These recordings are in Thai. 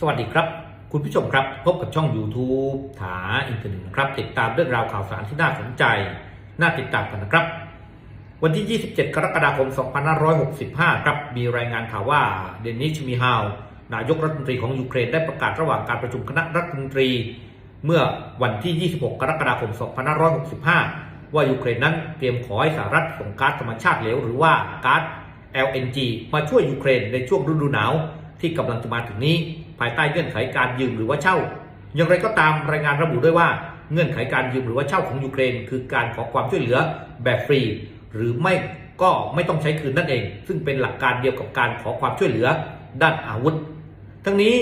สวัสดีครับ คุณผู้ชมครับ พบกับช่อง YouTube ถาอินเทอร์เน็ตนะครับ ติดตามเรื่องราวข่าวสารที่น่าสนใจ น่าติดตามกันนะครับ วันที่ 27 กรกฎาคม 2565 ครับ มีรายงานข่าวว่าเดนิชมีฮาวนายกรัฐมนตรีของยูเครนได้ประกาศระหว่างการประชุมคณะรัฐมนตรี เมื่อวันที่ 26 กรกฎาคม 2565 ว่ายูเครนนั้นเตรียมขอให้สหรัฐส่งก๊าซธรรมชาติเหลวหรือว่าก๊าซ LNG มาช่วยยูเครนในช่วงฤดูหนาว ที่กำลังจะมาถึงนี้ ภายใต้เงื่อนไขการยืมหรือว่าเช่า อย่างไรก็ตามรายงานระบุด้วยว่าเงื่อนไขการยืมหรือว่าเช่าของยูเครน คือการขอความช่วยเหลือแบบฟรี หรือไม่ก็ไม่ต้องใช้คืนนั่นเอง ซึ่งเป็นหลักการเดียวกับการขอความช่วยเหลือด้านอาวุธ ทั้งนี้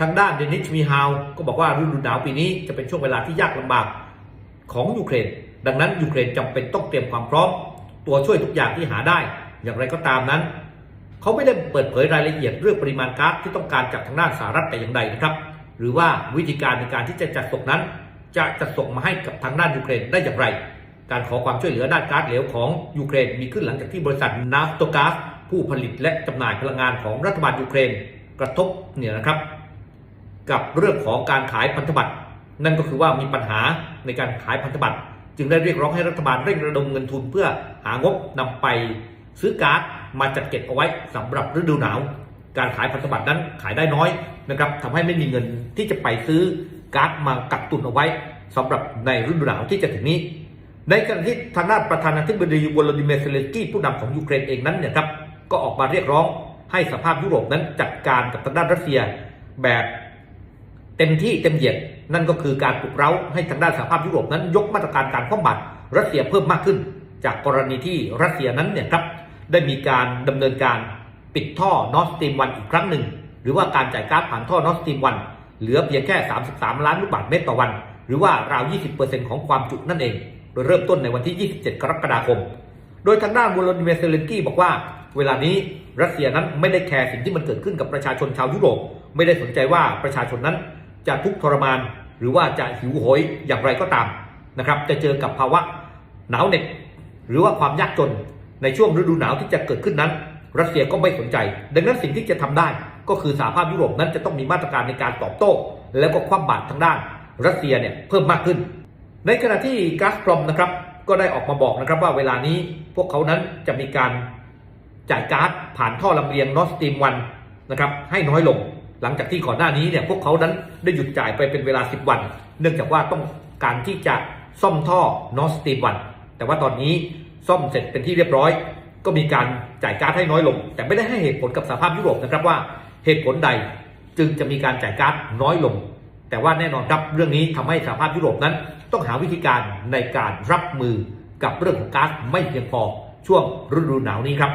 ทางด้านเดนิชมีฮาวก็บอกว่าฤดูหนาวปีนี้จะเป็นช่วงเวลาที่ยากลำบากของยูเครน ดังนั้นยูเครนจำเป็นต้องเตรียมความพร้อม ตัวช่วยทุกอย่างที่หาได้ อย่างไรก็ตามนั้น เขาไม่ได้เปิดเผยรายละเอียดเรื่องปริมาณก๊าซที่ต้องการจากทางด้านสหรัฐแต่อย่างใดนะครับ หรือว่าวิธีการในการที่จะจัดส่งนั้น จะจัดส่งมาให้กับทางด้านยูเครนได้อย่างไร การขอความช่วยเหลือด้านก๊าซเหลวของยูเครนมีขึ้นหลังจากที่บริษัทนาฟโตก๊าซผู้ผลิตและจำหน่ายพลังงานของรัฐบาลยูเครน กระทบเนี่ยนะครับ กับเรื่องของการขายพันธบัตรนั่นก็คือว่ามีปัญหาในการขายพันธบัตรจึงได้เรียกร้องให้รัฐบาลเร่งระดมเงินทุนเพื่อหางบนำไปซื้อก๊าซ มาจัดเก็บเอาไว้สำหรับฤดูหนาว การขายพันธบัตรนั้นขายได้น้อยนะครับทำให้ไม่มีเงินที่จะไปซื้อก๊าซมากักตุนเอาไว้สำหรับในฤดูหนาวที่จะถึงนี้ ในขณะที่ทางด้านประธานาธิบดีวลาดิเมียร์เซเลนสกี้ผู้นำของยูเครนเองนั้นเนี่ยครับก็ออกมาเรียกร้องให้สภาพยุโรปนั้นจัดการกับทางด้านรัสเซียแบบเต็มที่เต็มเหยียดนั่นก็คือการปลุกเร้าให้ทางด้านสภาพยุโรปนั้นยกมาตรการการคว่ำบาตรรัสเซียเพิ่มมากขึ้น จากกรณีที่รัสเซียนั้นเนี่ยครับ ได้มีการดำเนินการปิดท่อนอสตรีมวันอีกครั้งหนึ่ง หรือว่าการจ่ายก๊าซผ่านท่อนอสตรีมวันเหลือเพียงแค่ 33 ล้านลูกบาศก์เมตรต่อวัน หรือว่าราว 20%ของความจุนั่นเอง โดยเริ่มต้นในวันที่ 27 กรกฎาคม โดยทางด้านวลาดิเมียร์เซเลนกี้บอกว่า เวลานี้รัสเซียนั้นไม่ได้แคร์สิ่งที่มันเกิดขึ้นกับประชาชนชาวยุโรป ไม่ได้สนใจว่าประชาชนนั้นจะทุกข์ทรมาน หรือว่าจะหิวโหยอย่างไรก็ตามนะครับ จะเจอกับภาวะหนาวเหน็บหรือว่าความยากจน ในช่วงฤดูหนาวที่จะเกิดขึ้นนั้น รัสเซียก็ไม่สนใจ ดังนั้นสิ่งที่จะทำได้ ก็คือสหภาพยุโรปนั้นจะต้องมีมาตรการในการตอบโต้ แล้วก็คว่ำบาตรทางด้าน รัสเซียเนี่ยเพิ่มมากขึ้น ในขณะที่กาซพรอมนะครับก็ได้ออกมาบอกนะครับว่าเวลานี้พวกเขานั้นจะมีการจ่ายก๊าซผ่านท่อลำเลียงนอสตีมวันนะครับให้น้อยลง หลังจากที่ก่อนหน้านี้เนี่ยพวกเขานั้นได้หยุดจ่ายไปเป็นเวลา 10 วัน เนื่องจากว่าต้องการที่จะซ่อมท่อนอสตีมวันแต่ว่าตอนนี้ ซ่อมเสร็จเป็นที่เรียบร้อย ก็มีการจ่ายก๊าซให้น้อยลง แต่ไม่ได้ให้เหตุผลกับสหภาพยุโรปนะครับว่าเหตุผลใดจึงจะมีการจ่ายก๊าซน้อยลง แต่ว่าแน่นอนครับเรื่องนี้ทำให้สหภาพยุโรปนั้น ต้องหาวิธีการในการรับมือกับเรื่องของก๊าซไม่เพียงพอช่วงฤดูหนาวนี้ครับ